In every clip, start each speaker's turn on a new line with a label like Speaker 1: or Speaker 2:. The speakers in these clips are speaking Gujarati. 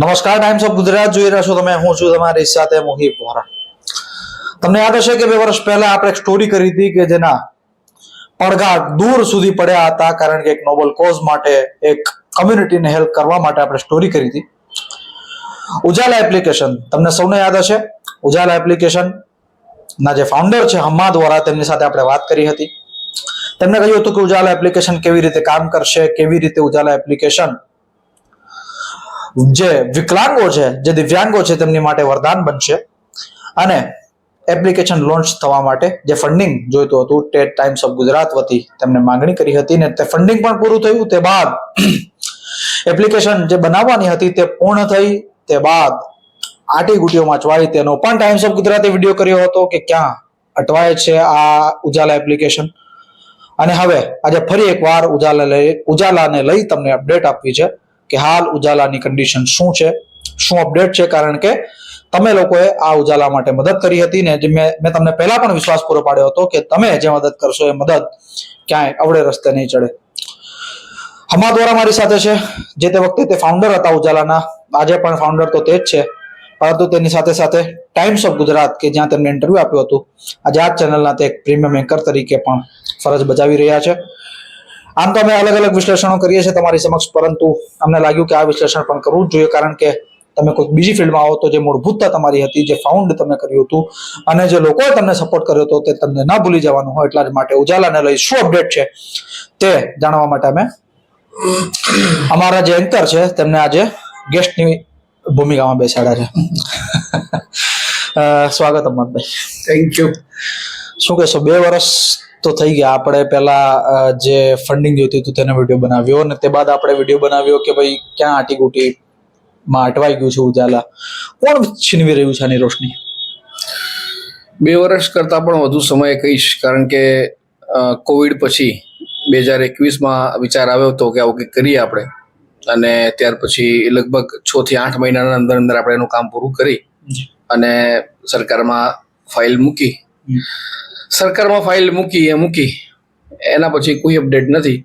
Speaker 1: નમસ્કાર ટાઈમ્સ ઓફ ગુજરાત જોઈ રહ્યા છો તમે. હું છું તમારી સાથે મોહિત વોરા. તમને યાદ હશે કે બે વર્ષ પહેલા આપણે એક સ્ટોરી કરી હતી કે જેના પડઘા દૂર સુધી પડ્યા હતા, કારણ કે એક નોબલ કોઝ માટે એક કમ્યુનિટીને હેલ્પ કરવા માટે આપણે સ્ટોરી કરી હતી. ઉજાલા એપ્લિકેશન તમને સૌને યાદ હશે, ઉજાલા એપ્લિકેશન ના જે ફાઉન્ડર છે હમ્મા દ્વારા તેમની સાથે આપણે વાત કરી હતી. તેમણે કહ્યું હતું કે ઉજાલા એપ્લિકેશન કેવી રીતે કામ કરશે, કેવી રીતે ઉજાલા એપ્લિકેશન જે વિકલાંગો છે, જે દિવ્યાંગો છે, તેમની માટે વરદાન બનશે. અને એપ્લિકેશન લોન્ચ થવા માટે જે ફંડિંગ જોઈતું હતું ટેટ ટાઈમ્સ ઓફ ગુજરાત વતી તેમને માંગણી કરી હતી ને તે ફંડિંગ પણ પૂરું થયું. તે બાદ એપ્લિકેશન જે બનાવવાની હતી તે પૂર્ણ થઈ. તે બાદ આટી ગુટીઓમાં અચવાઈ તેનો પણ ટાઈમ્સ ઓફ ગુજરાતે વીડિયો કર્યો હતો કે ક્યાં અટવાય છે આ ઉજાલા એપ્લિકેશન અને હવે આજે ફરી એકવાર ઉજાલા લઈ, ઉજાલાને લઈ તમને અપડેટ આપવી છે. કે હાલ ઉજાલાની કન્ડિશન શું છે? શું અપડેટ છે? કારણ કે તમે લોકોએ આ ઉજાલા માટે મદદ કરી હતી ને જે મેં તમને પહેલા પણ વિશ્વાસ પૂરો પાડ્યો હતો કે તમે જે મદદ કરશો એ મદદ ક્યાંય અવળે રસ્તે નહીં ચડે. હમા દ્વારા મારી સાથે છે, જે તે વખતે તે ફાઉન્ડર હતા ઉજાલાના, આજે પણ ફાઉન્ડર તો તે જ છે. પરંતુ તેની સાથે સાથે ટાઈમ્સ ઓફ ગુજરાત કે જ્યાં તેમને ઇન્ટરવ્યુ આપ્યું હતું, આજે આ ચેનલના તે એક પ્રીમિયમ એન્કર તરીકે પણ ફરજ બજાવી રહ્યા છે. આમ તો અમે અલગ અલગ વિશ્લેષણો કરીએ છીએ તમારી સમક્ષ, પરંતુ અમને લાગ્યું કે આ વિશ્લેષણ પણ કરવું જ જોઈએ, કારણ કે તમે કોઈ બીજી ફિલ્ડમાં આવો તો જે મૂળભૂતતા તમારી હતી, જે ફાઉન્ડ તમે કર્યું હતું, અને જે લોકોએ તમને સપોર્ટ કર્યો હતો તે તમને ના ભૂલી જવાનું હોય એટલા જ માટે ઉજાલાને લઈ શું અપડેટ છે તે જાણવા માટે અમે અમારા જે એન્કર છે તેમને આજે ગેસ્ટની ભૂમિકામાં બેસાડ્યા છે. સ્વાગત અમનભાઈ
Speaker 2: થેન્ક યુ
Speaker 1: શું કહેશો? બે વર્ષ તો થઈ ગયા. આપણે પહેલા જે ફંડિંગ જોઈતું હતું તેને વીડિયો બનાવ્યો અને તે બાદ આપણે વીડિયો બનાવ્યો કે ભાઈ ક્યાં આટીગુટી માં અટવાઈ ગયું છે ઉજાલા. કોણ છીનવી રહ્યું છે આની રોશની?
Speaker 2: બે વર્ષ કરતાં પણ વધુ સમય કહીશ કારણ કે કોવિડ પછી બે હજાર એકવીસમાં વિચાર આવ્યો હતો કે આવું કંઈક કરીએ આપણે. અને ત્યાર પછી લગભગ છ થી આઠ મહિનાના અંદર અંદર આપણે એનું કામ પૂરું કરી અને સરકારમાં ફાઇલ મૂકી. સરકારમાં ફાઇલ મૂકી એ મૂકી. એના પછી કોઈ અપડેટ નથી.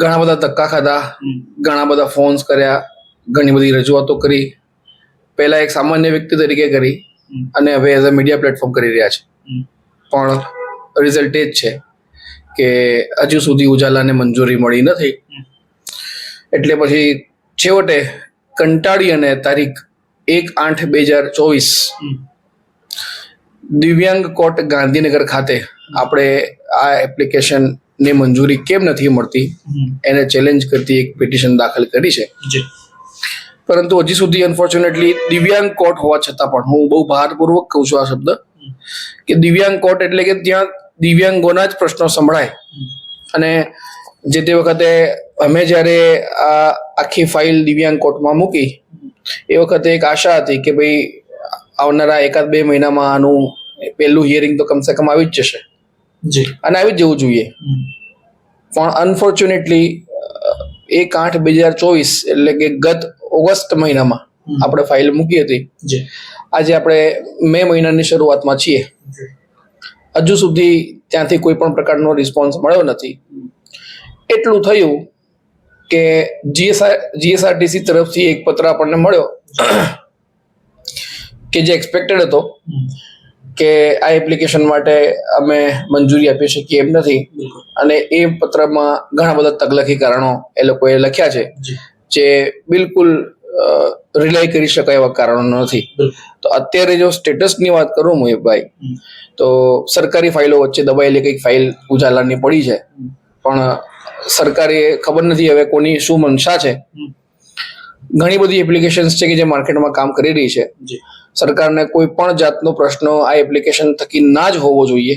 Speaker 2: ઘણા બધા ધક્કા ખાધા ઘણા બધા ફોન્સ કર્યા ઘણી બધી રજૂઆતો કરી. પહેલા એક સામાન્ય વ્યક્તિ તરીકે કરી અને હવે એઝ અ મીડિયા પ્લેટફોર્મ કરી રહ્યા છે. પણ રિઝલ્ટ એ જ છે કે હજુ સુધી ઉજાલાને મંજૂરી મળી નથી. એટલે પછી છેવટે કંટાળી અને તારીખ એક આઠ બે હજાર ચોવીસ દિવ્યાંગ કોર્ટ ગાંધીનગર ખાતે આપણે આ એપ્લિકેશનને મંજૂરી કેમ નથી મળતી? એને ચેલેન્જ કરતી એક પિટિશન દાખલ કરી છે. પરંતુ હજી સુધી અનફોર્ચ્યુનેટલી દિવ્યાંગ કોર્ટ હોવા છતાં પણ હું બહુ ભારપૂર્વક કહું છું આ શબ્દ કે દિવ્યાંગ કોર્ટ એટલે કે ત્યાં દિવ્યાંગોના જ પ્રશ્નો સંભળાય. અને જે તે વખતે અમે જ્યારે આ આખી ફાઇલ દિવ્યાંગ કોર્ટમાં મૂકી એ વખતે એક આશા હતી કે ભાઈ આવનારા એકાદ બે મહિનામાં આનું પહેલું હિયરિંગ તો કમસે કમ આવી જ જશે.
Speaker 1: જી.
Speaker 2: અને આવી જ જવું જોઈએ. પણ અનફોર્ચ્યુનેટલી એક આઠ બે હજાર ચોવીસ એટલે કે ગત ઓગસ્ટ મહિનામાં આપણે ફાઇલ મૂકી હતી. આજે આપણે મે મહિનાની શરૂઆતમાં છીએ. હજુ સુધી ત્યાંથી કોઈ પણ પ્રકારનો રિસ્પોન્સ મળ્યો નથી. એટલું થયું કે જીએસઆર જીએસઆરટીસી તરફથી એક પત્ર આપણને મળ્યો કે જે એક્સપેક્ટેડ હતો. કે આ એપ્લિકેશન માટે અમે મંજૂરી આપી શકીએ એમ નથી. અને એ પત્રમાં ઘણા બધા તકલખી કારણો એ લોકોએ લખ્યા છે.
Speaker 1: જે.
Speaker 2: બિલકુલ રિલાય કરી શકાય એવા કારણો નથી. તો અત્યારે જો સ્ટેટસની વાત કરું મોહિતભાઈ. તો સરકારી ફાઇલો વચ્ચે દબાયેલી કંઈક ફાઇલ ઉજાલાની પડી છે. પણ સરકારે ખબર નથી હવે કોની શું મનસા છે. ઘણી બધી એપ્લિકેશન્સ છે કે જે માર્કેટમાં કામ કરી રહી છે.
Speaker 1: જી.
Speaker 2: સરકારને કોઈ પણ જાતનો પ્રશ્ન આ એપ્લિકેશન થકી ના જ હોવો જોઈએ.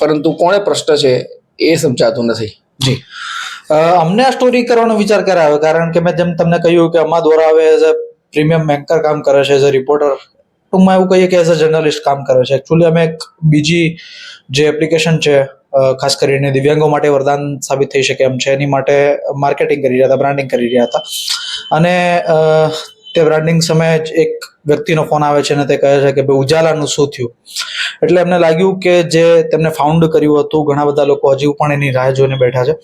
Speaker 2: પરંતુ કોણે પ્રશ્ન છે એ સમજાતું નથી. જી.
Speaker 1: અમને આ સ્ટોરી કરવાનો વિચાર ક્યારે કારણ કે મેં જેમ તમને કહ્યું કે અમા દ્વારા હવે એઝ અ પ્રીમિયમ એન્કર કામ કરે છે એઝ અ રિપોર્ટર ટૂંકમાં એવું કહીએ કે એઝ અ જર્નલિસ્ટ કામ કરે છે. એકચ્યુઅલી અમે એક બીજી જે એપ્લિકેશન છે ખાસ કરીને દિવ્યાંગો માટે વરદાન સાબિત થઈ શકે એમ છે. એની માટે માર્કેટિંગ કરી રહ્યા હતા, બ્રાન્ડિંગ કરી રહ્યા હતા. અને તે બ્રાન્ડિંગ સમયે જ એક વ્યક્તિનો ફોન આવે છે અને તે કહે છે કે ભાઈ, ઉજાલાનું શું થયું? એટલે એમને લાગ્યું કે જે તેમને ફાઉન્ડ કર્યું હતું, ઘણા બધા લોકો હજી પણ એની રાહ જોઈને બેઠા છે.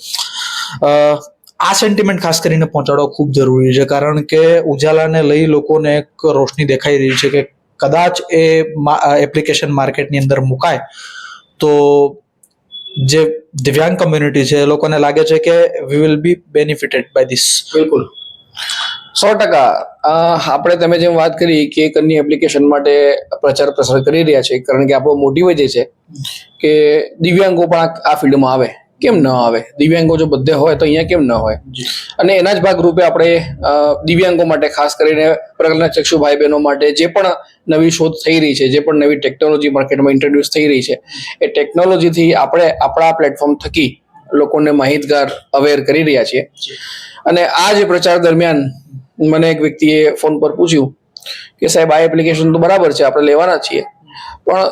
Speaker 1: આ સેન્ટિમેન્ટ ખાસ કરીને પહોંચાડવો ખૂબ જરૂરી છે, કારણ કે ઉજાલાને લઈ લોકોને એક રોશની દેખાઈ રહી છે કે કદાચ એ એપ્લિકેશન માર્કેટની અંદર મુકાય તો જે દિવ્યાંગ કમ્યુનિટી છે, એ લોકોને લાગે છે કે we will be benefited by this
Speaker 2: બિલકુલ. સો ટકા. આપણે તમે જેમ વાત કરી કે અન્ય એપ્લિકેશન માટે પ્રચાર પ્રસાર કરી રહ્યા છે, કારણ કે આપણો મોટિવ જ છે કે દિવ્યાંગો પણ આ ફિલ્ડમાં આવે. કેમ ન આવે? દિવ્યાંગો જો બધે હોય તો અહીંયા કેમ ન હોય? અને એના જ ભાગરૂપે આપણે દિવ્યાંગો માટે ખાસ કરીને પ્રજ્ઞાચક્ષુ ભાઈ બહેનો માટે જે પણ નવી શોધ થઈ રહી છે જે પણ નવી ટેકનોલોજી માર્કેટમાં ઇન્ટ્રોડ્યુસ થઈ રહી છે એ ટેકનોલોજીથી આપણે આપણા પ્લેટફોર્મ થકી લોકોને માહિતગાર અવેર કરી રહ્યા છીએ. અને આ જે પ્રચાર દરમિયાન મને એક વ્યક્તિએ ફોન પર પૂછ્યું કે સાહેબ આ એપ્લિકેશન તો બરાબર છે આપણે લેવાના છીએ. પણ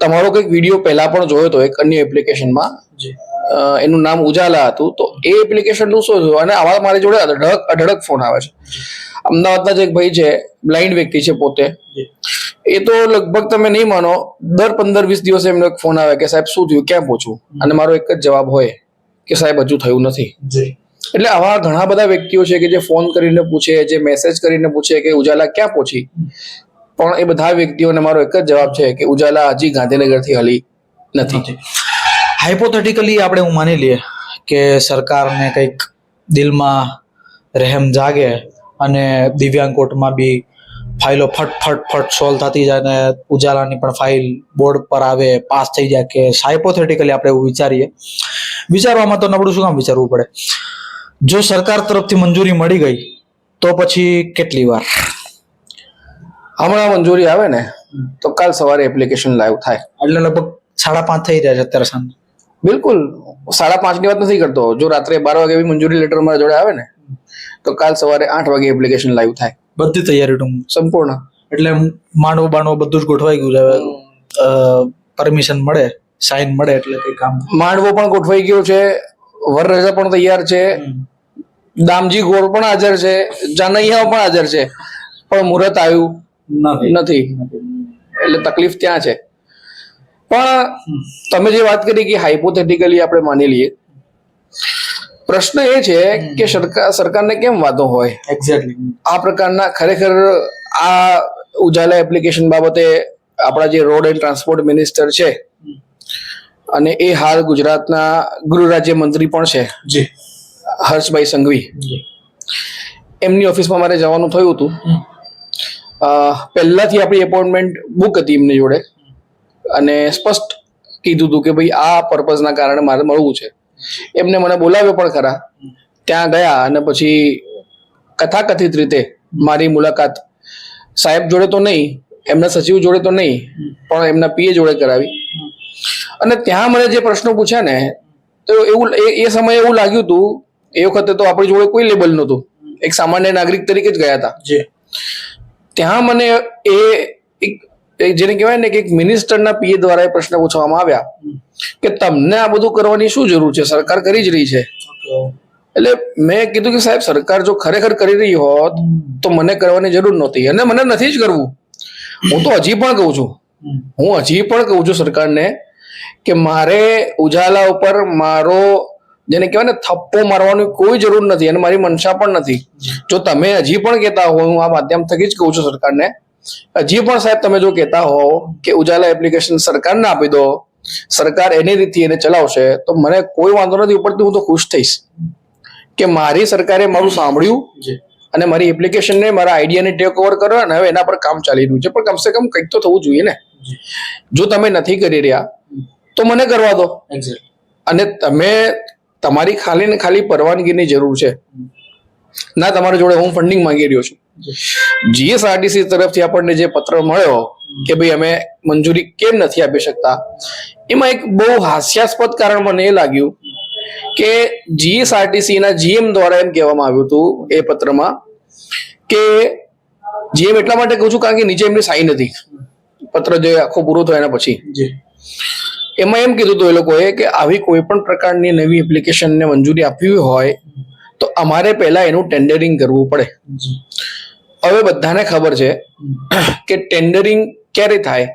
Speaker 2: તમારો કંઈક વીડિયો પહેલા પણ જોયો હતો એક અન્ય એપ્લિકેશનમાં એનું નામ ઉજાલા હતું. તો એ એપ્લિકેશનનું શું થયું? અને આવા મારી જોડે અઢળક અઢળક ફોન આવે છે. અમદાવાદના જ એક ભાઈ છે બ્લાઇન્ડ વ્યક્તિ છે પોતે. એ તો લગભગ તમે નહીં માનો દર પંદર વીસ દિવસે એમનો એક ફોન આવે કે સાહેબ શું થયું? ક્યાં પહોંચવું અને મારો એક જ જવાબ હોય કે સાહેબ હજુ થયું નથી. એટલે આવા ઘણા બધા વ્યક્તિઓ છે કે જે ફોન કરીને પૂછે જે મેસેજ કરીને પૂછે કે ઉજાલા ક્યાં પહોંચી? પણ એ બધા વ્યક્તિઓને મારો એક જ જવાબ છે કે ઉજાલા હજી ગાંધીનગરથી હલી નથી.
Speaker 1: હાઇપોથેટિકલી આપણે હું માની લઈએ કે સરકારને કંઈક દિલમાં રહેમ જાગે અને દિવ્યાંગ કોર્ટમાં બી ફાઇલો ફટ ફટ ફટ સોલ્વ થતી જાય અને ઉજાલાની પણ ફાઇલ બોર્ડ પર આવે પાસ થઈ જાય કે હાઇપોથેટિકલી આપણે એવું વિચારીએ. વિચારવામાં તો નબળું શું કામ વિચારવું પડે? જો સરકાર તરફથી મંજૂરી મળી ગઈ તો પછી કેટલી વાર?
Speaker 2: હમણાં મંજૂરી આવે ને તો કાલ સવારે એપ્લિકેશન લાઈવ થાય.
Speaker 1: એટલે લગભગ સાડા પાંચ થઈ રહ્યા છે અત્યારે સાંજે.
Speaker 2: બિલકુલ. સાડા પાંચની વાત નથી કરતો. જો રાત્રે બાર વાગે બી મંજૂરી લેટર મારા જોડે આવે ને તો કાલ સવારે આઠ વાગે એપ્લિકેશન લાઈવ થાય.
Speaker 1: બધી તૈયારી ટૂંક
Speaker 2: સંપૂર્ણ.
Speaker 1: એટલે માંડવો બાંડવો બધું જ ગોઠવાઈ ગયું છે. પરમિશન મળે સાઈન મળે એટલે કઈ કામ
Speaker 2: માંડવો પણ ગોઠવાઈ ગયો છે વરરાજા પણ તૈયાર છે દામજી ગોળ પણ હાજર છે જાનૈયાઓ પણ હાજર છે. પણ મુહૂર્ત આવ્યું
Speaker 1: નથી.
Speaker 2: એટલે તકલીફ ત્યાં છે. પણ તમે જે વાત કરી કે હાઇપોથેટિકલી આપણે માની લઈએ પ્રશ્ન એ છે કે સરકાર સરકારને કેમ વાંધો હોય?
Speaker 1: એક્ઝેક્ટલી
Speaker 2: આ પ્રકારના ખરેખર આ ઉજાલા એપ્લિકેશન બાબતે આપણા જે રોડ એન્ડ ટ્રાન્સપોર્ટ મિનિસ્ટર છે અને એ હાલ ગુજરાતના ગૃહ રાજ્ય મંત્રી પણ છે
Speaker 1: જી.
Speaker 2: હર્ષભાઈ સંઘવી. એમની ઓફિસમાં મારે જવાનું થયું હતું. પહેલાથી આપણી એપોઇન્ટમેન્ટ બુક હતી એમની જોડે. અને સ્પષ્ટ કીધું હતું કે ભાઈ આ પર્પઝના કારણે મારે મળવું છે. એમને મને બોલાવ્યો પણ ખરા. ત્યાં ગયા અને પછી કથાકથિત રીતે મારી મુલાકાત. સાહેબ જોડે તો નહીં એમના સચિવ જોડે તો નહીં પણ એમના પીએ જોડે કરાવી. અને ત્યાં મને જે પ્રશ્નો પૂછ્યા ને તો એવું એ સમયે એવું લાગ્યું હતું એ વખતે તો આપણી જોડે કોઈ લેબલ નહોતું. એક સામાન્ય નાગરિક તરીકે જ ગયા હતા.
Speaker 1: જે.
Speaker 2: ત્યાં મને એ જેને કહેવાય ને કે એક મિનિસ્ટરના પીએ દ્વારા એ પ્રશ્ન પૂછવામાં આવ્યા કે તમને આ બધું કરવાની શું જરૂર છે? સરકાર કરી જ રહી છે. એટલે મેં કીધું કે સાહેબ સરકાર જો ખરેખર કરી રહી હોત તો મને કરવાની જરૂર નહોતી અને મને નથી જ કરવું. હું તો હજી પણ કહું છું. હું હજી પણ કહું છું સરકારને કે મારે ઉજાલા ઉપર મારો જેને કહેવાય ને થપ્પો મારવાની કોઈ જરૂર નથી અને મારી મનસા પણ નથી. જો તમે હજી પણ કહેતા હો હું આ માધ્યમ થકી જ કહું છું સરકારને હજી પણ સાહેબ તમે જો કહેતા હો કે ઉજાલા એપ્લિકેશન સરકારને આપી દો સરકાર એની રીતથી એને ચલાવશે તો મને કોઈ વાંધો નથી ઉપરથી હું તો ખુશ થઈશ કે મારી સરકારે મારું સાંભળ્યું અને મારી એપ્લિકેશનને મારા આઈડિયાને ટેક ઓવર કરો અને હવે એના પર કામ ચાલી રહ્યું છે. પણ કમસે કમ કંઈક તો થવું જોઈએ ને. જો. તમે નથી કરી રહ્યા તો મને કરવા દો. અને તમે તમારી ખાલી ને ખાલી પરવાનગીની જરૂર છે. ના તમારી જોડે હું ફંડિંગ માંગી રહ્યો છું. જીએસઆરટીસી તરફથી આપણને જે પત્ર મળ્યો કે ભાઈ અમે મંજૂરી કેમ નથી આપી શકતા એમાં એક બહુ હાસ્યાસ્પદ કારણ મને એ લાગ્યું કે જીએસઆરટીસી ના જીએમ દ્વારા એમ કહેવામાં આવ્યું હતું એ પત્રમાં કે જીએમ એટલા માટે કહું છું કારણ કે નીચે એમની સાઈન હતી. પત્ર જે આખો પૂરો થયો એના પછી.
Speaker 1: જી.
Speaker 2: એમાં એમ કીધું હતું એ લોકોએ કે આવી કોઈ પણ પ્રકારની નવી એપ્લિકેશનને મંજૂરી આપવી હોય તો અમારે પહેલા એનું ટેન્ડરિંગ કરવું પડે. હવે બધાને ખબર છે કે ટેન્ડરિંગ ક્યારે થાય?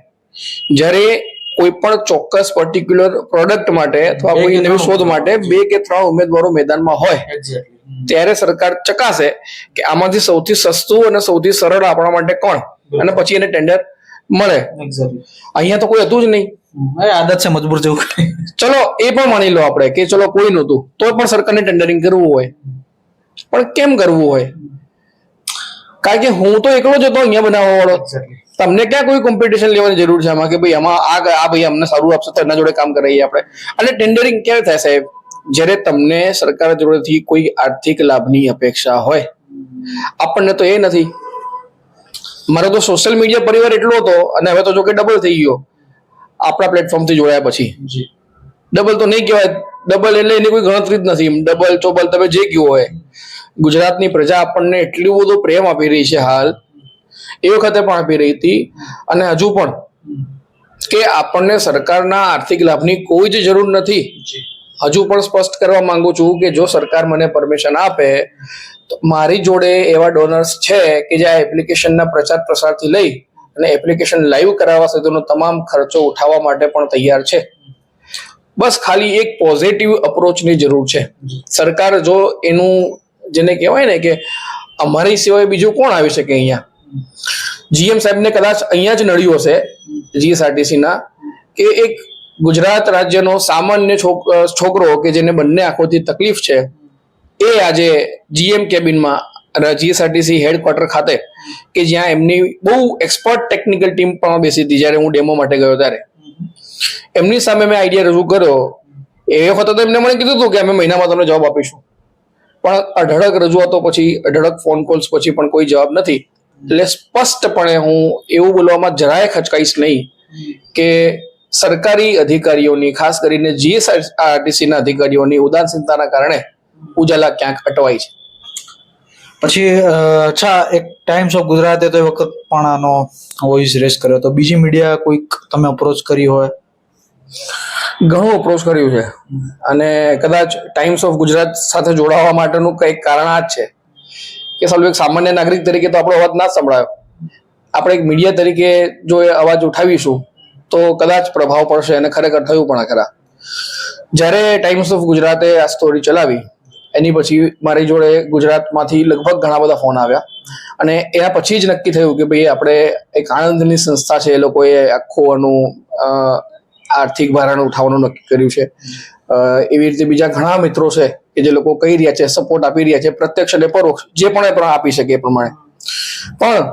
Speaker 2: જ્યારે કોઈ પણ ચોક્કસ પર્ટિક્યુલર પ્રોડક્ટ માટે અથવા કોઈ નવી શોધ માટે બે કે ત્રણ ઉમેદવારો મેદાનમાં હોય ત્યારે સરકાર ચકાસે કે આમાંથી સૌથી સસ્તું અને સૌથી સરળ આપણા માટે કોણ? અને પછી એને ટેન્ડર મળે. અહીંયા તો કોઈ હતું જ નહીં.
Speaker 1: આદત છે મજબૂર જેવું
Speaker 2: ચલો એ પણ માની લો આપણે કે ચલો કોઈ નહોતું તો પણ સરકારને ટેન્ડરિંગ કરવું હોય. પણ કેમ કરવું હોય? કારણ કે હું તો એકલો જ હતો અહીંયા બનાવવા વાળો તમને ક્યાં કોઈ કોમ્પિટિશન લેવાની જરૂર છે આમાં કે ભાઈ આમાં આ આ ભાઈ અમને સારું આપશે તો એના જોડે કામ કરાવીએ આપણે. અને ટેન્ડરિંગ ક્યારે થાય સાહેબ? જ્યારે તમને સરકાર જોડેથી કોઈ આર્થિક લાભની અપેક્ષા હોય. આપણને તો એ નથી. મારો તો સોશિયલ મીડિયા પરિવાર એટલો હતો અને હવે તો જો કે ડબલ થઈ ગયો. આપણા પ્લેટફોર્મથી જોડાયા પછી. ડબલ તો નહીં કહેવાય. ડબલ એટલે એની કોઈ ગણતરી જ નથી. ડબલ ચોબલ તમે જે કહ્યું હોય. ગુજરાતની પ્રજા આપણને એટલું બધો પ્રેમ આપી રહી છે હાલ. એ વખતે પણ આપી રહી હતી. અને હજુ પણ. કે આપણને સરકારના આર્થિક લાભની કોઈ જ જરૂર નથી. હજુ પણ સ્પષ્ટ કરવા માંગુ છું કે જો સરકાર મને પરમિશન આપે તો મારી જોડે એવા ડોનર્સ છે કે જે આ એપ્લિકેશનના પ્રચાર પ્રસારથી લઈ અને એપ્લિકેશન લાઈવ કરાવવા સુધીનો તમામ ખર્ચો ઉઠાવવા માટે પણ તૈયાર છે. બસ ખાલી એક પોઝિટિવ અપ્રોચની જરૂર છે. સરકાર જો એનું જેને કહેવાય ને કે અમારી સિવાય બીજું કોણ આવી શકે અહીંયા? જીએમ સાહેબને કદાચ અહીંયા જ નડ્યું હશે જીએસઆરટીસીના કે એક ગુજરાત રાજ્યનો સામાન્ય છોક- છોકરો કે જેને બંને આંખોથી તકલીફ છે એ આજે જીએમ કેબિનમાં જીએસઆરટીસી હેડક્વાર્ટર ખાતે, કે જ્યાં એમની બહુ એક્સપર્ટ ટેકનિકલ ટીમ પણ બેસી હતી જ્યારે હું ડેમો માટે ગયો ત્યારે. એમની સામે મેં આઈડિયા રજૂ કર્યો. એ વખતે તો એમને મને કીધું હતું કે અમે મહિનામાં તમને જવાબ આપીશું. પણ અઢળક રજૂઆતો પછી, અઢળક ફોન કોલ્સ પછી પણ કોઈ જવાબ નથી. એટલે સ્પષ્ટપણે હું એવું બોલવામાં જરાય ખચકાઈશ નહીં કે સરકારી અધિકારીઓની, ખાસ કરીને જીએસઆરટીસીના અધિકારીઓની ઉદાસીનતાના કારણે ઉજાલા ક્યાંક અટવાય છે.
Speaker 1: પછી અચ્છા, એક ટાઈમ્સ ઓફ ગુજરાતે તો એ વખત પણ આનો વોઇસ રેસ કર્યો તો બીજી મીડિયા કોઈક તમે અપ્રોચ કરી હોય?
Speaker 2: ઘણું અપ્રોચ કર્યું છે. અને કદાચ ટાઈમ્સ ઓફ ગુજરાત સાથે જોડાવા માટેનું કંઈક કારણ આ જ છે કે સાલું એક સામાન્ય નાગરિક તરીકે તો આપણો અવાજ ના સંભળાયો. આપણે એક મીડિયા તરીકે જો એ અવાજ ઉઠાવીશું, તો કદાચ પ્રભાવ પડશે અને ખરેખર થયું પણ ખરા. જ્યારે ટાઈમ્સ ઓફ ગુજરાતે આ સ્ટોરી ચલાવી એની પછી મારી જોડે ગુજરાતમાંથી લગભગ ઘણા બધા ફોન આવ્યા. અને એના પછી જ નક્કી થયું કે ભાઈ આપણે એક આણંદની સંસ્થા છે, એ લોકોએ આખું આનું આર્થિક ભારણ ઉઠાવવાનું નક્કી કર્યું છે. એવી રીતે બીજા ઘણા મિત્રો છે કે જે લોકો કહી રહ્યા છે સપોર્ટ આપી રહ્યા છે, પ્રત્યક્ષ અને પરોક્ષ, જે પણ એ પણ આપી શકે એ પ્રમાણે. પણ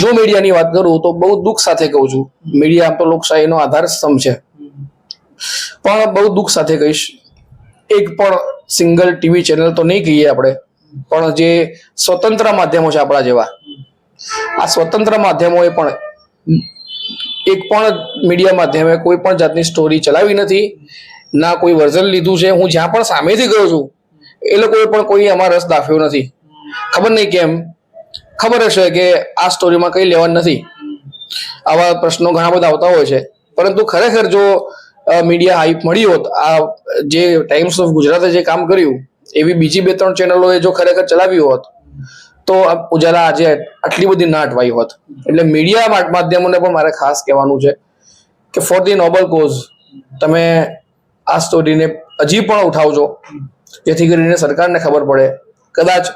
Speaker 2: જો મીડિયાની વાત કરું તો બહુ દુઃખ સાથે કહું છું. મીડિયા તો લોકશાહીનો આધાર સ્તંભ છે. પણ બહુ દુઃખ સાથે કહીશ. એક પણ સિંગલ ટીવી ચેનલ તો નહીં કહીએ આપણે, પણ જે સ્વતંત્ર માધ્યમો છે આપણા જેવા. આ સ્વતંત્ર માધ્યમોએ પણ એક પણ મીડિયા માધ્યમે કોઈ પણ જાતની સ્ટોરી ચલાવી નથી, ના કોઈ વર્ઝન લીધું છે. હું જ્યાં પણ સામેથી ગયો છું, એ લોકોએ પણ કોઈ એમાં રસ દાખવ્યો નથી. ખબર નહીં કેમ? ખબર હશે કે આ સ્ટોરીમાં કંઈ લેવાનું નથી. આવા પ્રશ્નો ઘણા બધા આવતા હોય છે. પરંતુ ખરેખર જો મીડિયા હાઈપ મળી હોત, આ જે ટાઈમ્સ ઓફ ગુજરાતે જે કામ કર્યું, એવી બીજી બે ત્રણ ચેનલોએ જો ખરેખર ચલાવી હોત, તો ઉજાલા આજે આટલી બધી ના અટવાઈ હોત. એટલે મીડિયા માધ્યમોને પણ મારે ખાસ કહેવાનું છે કે ફોર ધી નોબલ કોઝ તમે આ સ્ટોરીને હજી પણ ઉઠાવજો, જેથી કરીને સરકારને ખબર પડે. કદાચ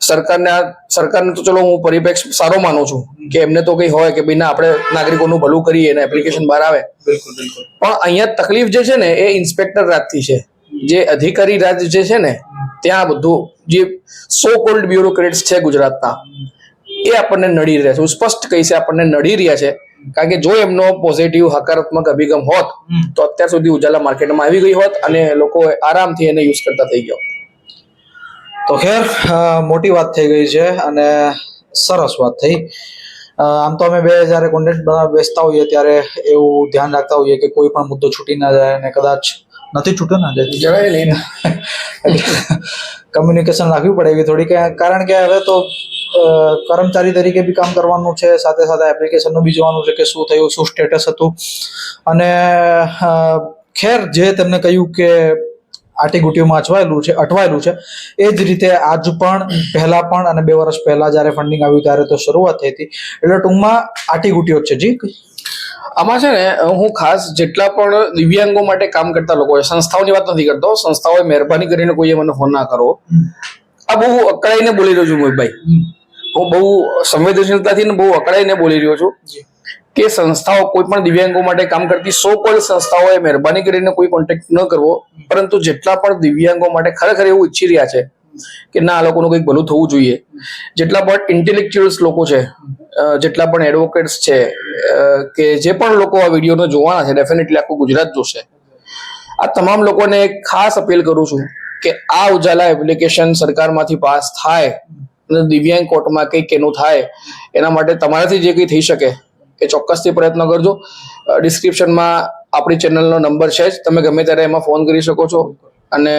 Speaker 2: સરકારને આ સરકારને તો ચલો હું પરિપ્રેક્ષ સારો માનું છું કે એમને તો કંઈ હોય કે ભાઈ ના આપણે નાગરિકોનું ભલું કરીએ અને એપ્લિકેશન બહાર આવે. પણ અહીંયા તકલીફ જે છે ને એ ઇન્સ્પેક્ટર રાજથી છે. જે અધિકારી રાજ જે છે ને ત્યાં બધું જે સો કોલ્ડ બ્યુરોક્રેટ્સ છે ગુજરાતના એ આપણને નડી રહ્યા છે. હું સ્પષ્ટ કહીશ આપણને નડી રહ્યા છે. કારણ કે જો એમનો પોઝિટિવ હકારાત્મક અભિગમ હોત તો અત્યાર સુધી ઉજાલા માર્કેટમાં આવી ગઈ હોત અને લોકો આરામથી એને યુઝ કરતા થઈ ગયા. હોત.
Speaker 1: તો ખેર મોટી વાત થઈ ગઈ છે અને સરસ વાત થઈ. આમ તો અમે બે જ્યારે કોન્ટેન્ટ બેસતા હોઈએ ત્યારે એવું ધ્યાન રાખતા હોઈએ કે કોઈ પણ મુદ્દો છૂટી ના જાય અને કદાચ નથી છૂટ્યો ના જાય
Speaker 2: જરાય નહીં.
Speaker 1: કમ્યુનિકેશન રાખવી પડે એવી થોડી કારણ કે હવે તો કર્મચારી તરીકે બી કામ કરવાનું છે સાથે સાથે એપ્લિકેશનનું બી જોવાનું છે કે શું થયું શું સ્ટેટસ હતું. અને ખેર જે તમને કહ્યું કે આટીગુટીમાં અચવાયેલું છે અટવાયેલું છે. એ જ રીતે આજ પણ પહેલા પણ અને બે વર્ષ પહેલા જ્યારે ફંડિંગ આવ્યું ત્યારે તો શરૂઆત થઈ હતી. એટલે ટૂંકમાં આટીગુટીઓ છે જી?
Speaker 2: આમાં છે ને હું ખાસ જેટલા પણ દિવ્યાંગો માટે કામ કરતા લોકો સંસ્થાઓની વાત નથી કરતો સંસ્થાઓએ મહેરબાની કરીને કોઈએ મને ફોન ના કરો આ બહુ અકળાઈને બોલી રહ્યો છું મોહિતભાઈ. હું બહુ સંવેદનશીલતાથી બહુ અકળાઈને બોલી રહ્યો છું. કે સંસ્થાઓ કોઈ પણ દિવ્યાંગો માટે કામ કરતી સો કોઈ સંસ્થાઓએ મહેરબાની કરીને કોઈ કોન્ટેક્ટ ન કરવો. પરંતુ જેટલા પણ દિવ્યાંગો માટે ખરેખર એવું ઈચ્છી રહ્યા છે કે ના, આ લોકોનું કંઈક ભલું થવું જોઈએ. જેટલા પણ ઇન્ટેલેક્ચ્યુઅલ્સ લોકો છે જેટલા પણ એડવોકેટ્સ છે કે જે પણ લોકો આ વિડીયોને જોવાના છે ડેફિનેટલી આખું ગુજરાત જોશે. આ તમામ લોકોને એક ખાસ અપીલ કરું છું કે આ ઉજાલા એપ્લિકેશન સરકારમાંથી પાસ થાય અને દિવ્યાંગ કોર્ટમાં કંઈક એનું થાય, એના માટે તમારાથી જે કંઈ થઈ શકે એ ચોક્કસથી પ્રયત્ન કરજો. ડિસ્ક્રિપ્શનમાં આપણી ચેનલનો નંબર છે જ. તમે ગમે ત્યારે એમાં ફોન કરી શકો છો. અને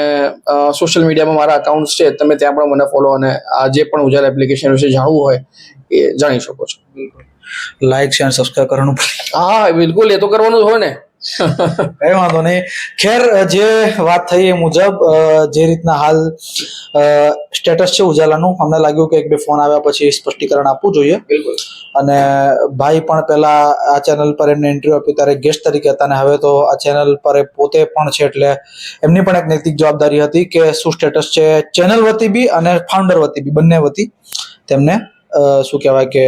Speaker 2: સોશિયલ મીડિયામાં મારા અકાઉન્ટ છે તમે ત્યાં પણ મને ફોલો અને આ જે પણ ઉજાર એપ્લિકેશન વિશે જાણવું હોય એ જાણી શકો છો.
Speaker 1: લાઈક શેર સબસ્ક્રાઇબ કરવાનું
Speaker 2: હા બિલકુલ. એ તો કરવાનું જ હોય ને.
Speaker 1: કઈ વાંધો નહીં. ખેર જે વાત થઈ એ મુજબ જે રીતના હાલ સ્ટેટસ છે ઉજાલાનું અમને લાગ્યું કે એક બે ફોન આવ્યા પછી સ્પષ્ટીકરણ આપવું જોઈએ. અને ભાઈ પણ પહેલા આ ચેનલ પર એમને ઇન્ટરવ્યુ આપ્યું ત્યારે ગેસ્ટ તરીકે હતા અને હવે તો આ ચેનલ પર એ પોતે પણ છે એટલે એમની પણ એક નૈતિક જવાબદારી હતી કે શું સ્ટેટસ છે ચેનલ વતી બી અને ફાઉન્ડર વતી બી બંને વતી. તેમને શું કહેવાય કે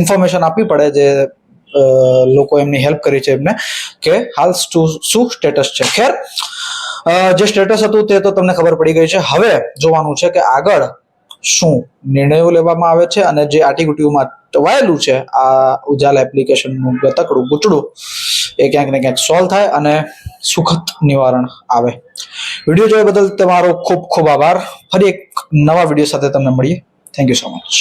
Speaker 1: ઇન્ફોર્મેશન આપવી પડે જે લોકો એમની હેલ્પ કરી છે એમને કે હાલ શું સ્ટેટસ છે. ખેર જે સ્ટેટસ હતું તે તો તમને ખબર પડી ગઈ છે. હવે જોવાનું છે કે આગળ શું નિર્ણયો લેવામાં આવે છે અને જે આટીગુટીઓમાં ટવાયેલું છે, આ ઉજાલા એપ્લિકેશનનું ગતકડું ગુચડું, એ ક્યાંક ને ક્યાંક સોલ્વ થાય અને સુખદ નિવારણ આવે. વીડિયો જોયા બદલ તમારો ખૂબ ખૂબ આભાર. ફરી એક નવા વીડિયો સાથે તમને મળીએ. Thank you so much